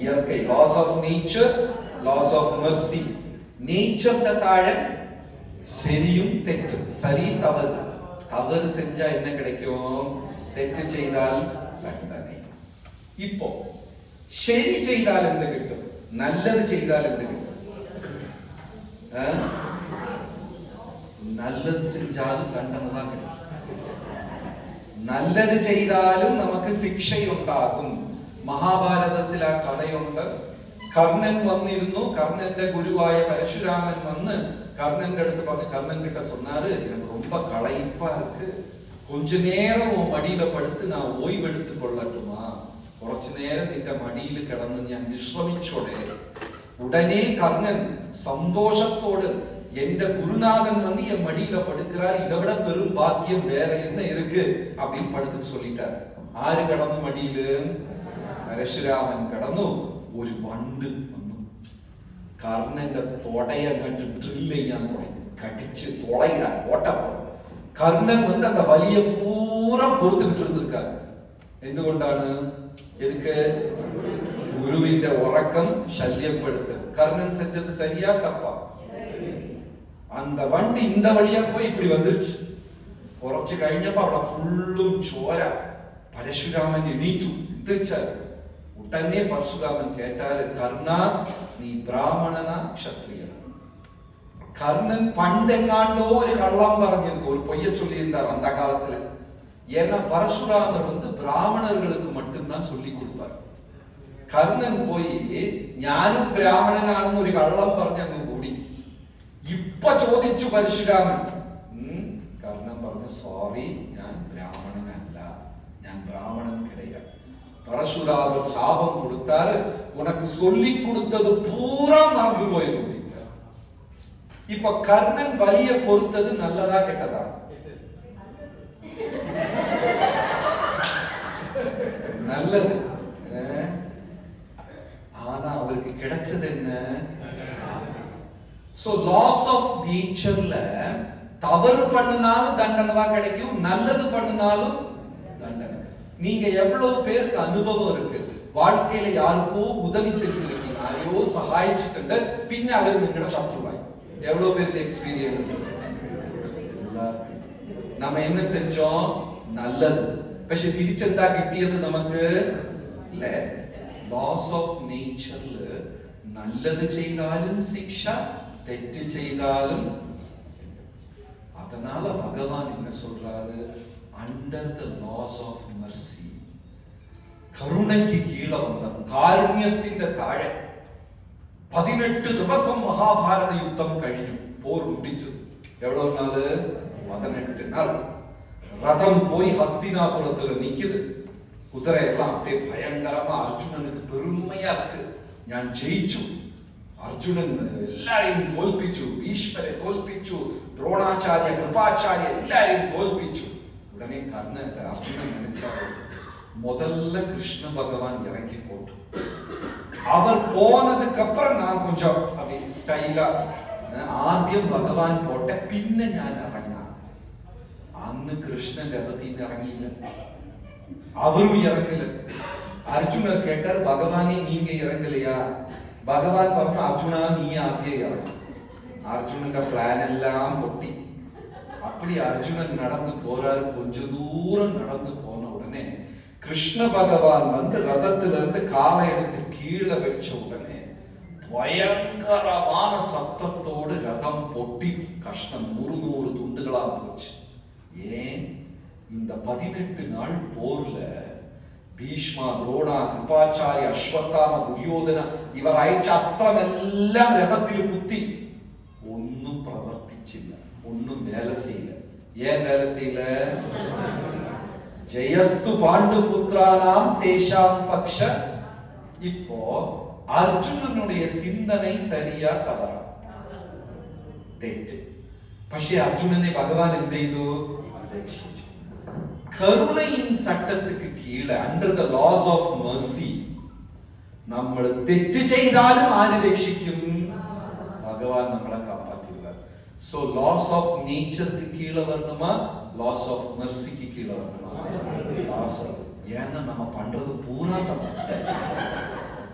ഇയർക്കൈ laws of nature laws of mercy നേച്ചറിന്റെ താഴെ ശരിയും തെറ്റും. സരി தவறு தவறு செஞ்சா എന്നെ കിടക്കോ തെറ്റ് ചെയ്താൽ ദണ്ഡന ഇപ്പോ ശരി ചെയ്താൽ എന്ത് കിട്ടും? നല്ലത് ചെയ്താൽ എന്ത് കിട്ടും? നല്ലത് செஞ்சாலும் தண்டனை കിട്ടും. നല്ലത് ചെയ്താലും നമുക്ക് ശിക്ഷയുണ്ടാകും. മഹാഭാരതത്തിൽ ആ കഥയുണ്ട് കർണൻ വന്നിരുന്നു കർണന്റെ ഗുരുവായ പരശുരാമൻ വന്ന് കർണന്റെ അടുത്ത് പറഞ്ഞു കർണൻ கிட்ட சொன்னாரு எனக்கு ரொம்ப களைப்பா இருக்கு கொஞ்ச நேரம் உன் மடியில படுத்து நான் ஓய்வெடுத்து கொள்ளட்டுமா കുറച്ചു നേരം നിന്റെ മടിയിൽ കിടന്ന് ഞാൻ വിശ്രമിച്ചോടെ ഉടനെ കർണൻ சந்தோஷத்தோடு எந்த குருநாதன் வந்து என் மடியில படுக்கிறார் இதை விட பெரும் பாக்கியம் வேற என்ன இருக்கு அப்படின்னு படுத்துட்டு சொல்லிட்டார் ആര് കടന്നു മടിയില് പരശുരാമൻ കടന്നു ഒരു വണ്ട് വന്നു കർണന്റെ തൊടയെ കണ്ട് ഡ്രില്ല് ചെയ്യാൻ തുടങ്ങി കടിച്ച് തുളയിടാൻ ഓട്ട കർണൻ வந்து அந்த வலிய பூரா பொறுத்துக்கிட்டு இருந்திருக்காரு എന്തുകൊണ്ടാണ് എതുക്ക് ഗുരുവിന്റെ ഉറക്കം ശല്യപ്പെടുത്തൽ കർണൻ செஞ்சது சரியா தப்பா அந்த வண்டி இந்த வழியா போய் இப்படி வந்துருச்சு കുറച്ച് കഴിഞ്ഞപ്പോ അവിടെ ഫുള്ളും ചോര പരശുരാമൻ എണീറ്റു. എന്തുവെച്ചാൽ ഉടനെ പരശുരാമൻ കേട്ടാൽ കർണ നീ ബ്രാഹ്മണന ക്ഷത്രിയന. കർണൻ പണ്ടെങ്ങാണ്ടോ ഒരു കള്ളം പറഞ്ഞിരുന്നു ഒരു പൊയ്യ ചൊല്ലിயிருந்தார் அந்த காலத்துல ஏன்னா பரசுராமர் வந்து பிராமணர்களுக்கு மட்டும்தான் சொல்லி கொடுப்பார் கர்ணன் போய் ஞானும் பிராமணனாണെന്ന് ഒരു കള്ളം പറഞ്ഞങ്ങ് കൂടി. ഇപ്പൊ ചോദിച്ചു പരശുരാമൻ. കർണൻ പറഞ്ഞു സോറി ഞാൻ ബ്രാഹ്മണൻ பிராமணன் கிடையாது. பரசுராவர் சாபம் கொடுத்தாரு. உனக்கு சொல்லி கொடுத்தது பூரா மறந்து போயிடும் இப்ப கர்ணன் பலிய பொறுத்தது நல்லதா கெட்டதா? நல்லது. ஆனா அவருக்கு கிடைச்சது என்ன? சோ லாஸ் ஆஃப் நேச்சர்ல தவறு பண்ணினாலும் தண்டனவா கிடைக்கும் நல்லது பண்ணினாலும் நீங்க எவ்வளவு பேருக்கு அனுபவம் இருக்கு வாழ்க்கையில யாருக்கோ உதவி செஞ்சிருக்கீங்க யாரையோ സഹായിച്ചിട്ടുണ്ട് പിന്നെ അവർ നിങ്ങളുടെ ശത്രുവായി எவ்வளவு பேருக்கு எக்ஸ்பீரியன்ஸ் நம்ம என்ன செஞ்சோம் நல்லது പക്ഷെ തിരിച്ചെന്താ കിട്ടിയത് നമുക്ക് ഇല്ല ലോസ് ഓഫ് നേച്ചറിൽ നല്ലത് ചെയ്താലും ശിക്ഷ തെറ്റ് ചെയ്താലും அதனால பகவான் என்ன சொல்றாரு Under the laws of mercy கருணைக்கு கீழே வந்தவன் കാരുണ്യത്തിന്റെ താഴെ പതിനെട്ട് ദിവസം മഹാഭാരത യുദ്ധം കഴിഞ്ഞു പോർ മുടിച്ചു എവിടെ നാള് പതിനെട്ട് നാൾ ரதம் போய் ஹஸ்தினாபுரத்துல நிக்குது குதிரை எல்லாம் அப்படியே பயங்கரமா அர்ஜுனனுக்கு பெருமையா இருக்கு ഞാൻ ജയിച്ചു അർജുനൻ എല്ലാരെയും തോൽപ്പിച്ചു ഭീഷ്മരെ തോൽപ്പിച്ചു ദ്രോണാചാര്യ കൃപാചാര്യ എല്ലാരെയും തോൽപ്പിച്ചു உடனே கர்ணன் அர்ஜுனன் நினைச்சாரு முதல்ல கிருஷ்ண பகவான் இறங்கி போட்டு அவர் போனதுக்கு அப்புறம் நான் கொஞ்சம் அப்படி ஸ்டைலா ആദ്യം ഭഗവാൻ പോട്ടെ പിന്നെ ഞാൻ ഇറങ്ങാം. അന്ന് കൃഷ്ണൻ രഥത്തിൽ നിന്ന് ഇറങ്ങിയില്ല. അവരും ഇറങ്ങില്ല. അർജുന കേട്ടാൽ ഭഗവാനെ നീങ്ക ഇറങ്ങലയാ. ഭഗവാൻ പറഞ്ഞു അർജുന നീ ആദ്യം ഇറങ്ങും. അർജുനന്റെ പ്ലാൻ എല്ലാം പൊട്ടി. அப்படி அர்ஜுனன் நடந்து போறாரு. கொஞ்ச தூரம் நடந்து போன உடனே கிருஷ்ண பகவான் வந்து ரதத்துல இருந்து காலை எடுத்து கீழே வச்ச உடனே பயங்கரமான சத்தத்தோடு ரதம் பொட்டி கஷ்டம் நூறு நூறு துண்டுகளா போச்சு. ஏன்? இந்த பதினெட்டு நாள் போர்ல ಭೀಷ್ಮ ದ್ರೋಣ ಕೃಪಾಚಾರ್ಯ ಅಶ್ವತ್ಥಾಮ ದುರ್ಯೋಧನ ಇವರ ಐಚ್ಛ ಅಸ್ತ್ರಮೆಲ್ಲ ரதத்தில் குத்தி வேலை செய்யல ஏன் வேலை செய்யல ஜெயஸ்து பாண்டு புத்திரானாம் தேஷாம் பக்ஷ இப்போ அர்ஜுனனுடைய சிந்தனை சரியா தவறா തെറ്റ് പക്ഷെ അർജുനനെ ഭഗവാൻ എന്ത് ചെയ്തു കരുണയിൻ ചട്ടത്തിക്ക് കീഴെ under the laws of mercy നമ്മൾ തെറ്റ് ചെയ്താലും ആര് രക്ഷിക്കും ഭഗവാൻ നമ്മളെ ஸோ லாஸ் ஆஃப் நேச்சருக்கு கீழே வரணுமா? லாஸ் ஆஃப் மெர்சிக்கு கீழே வரணுமா? லாஸ் ஆஃப் ஏன்னா நம்ம பண்றது பூரா தப்பு.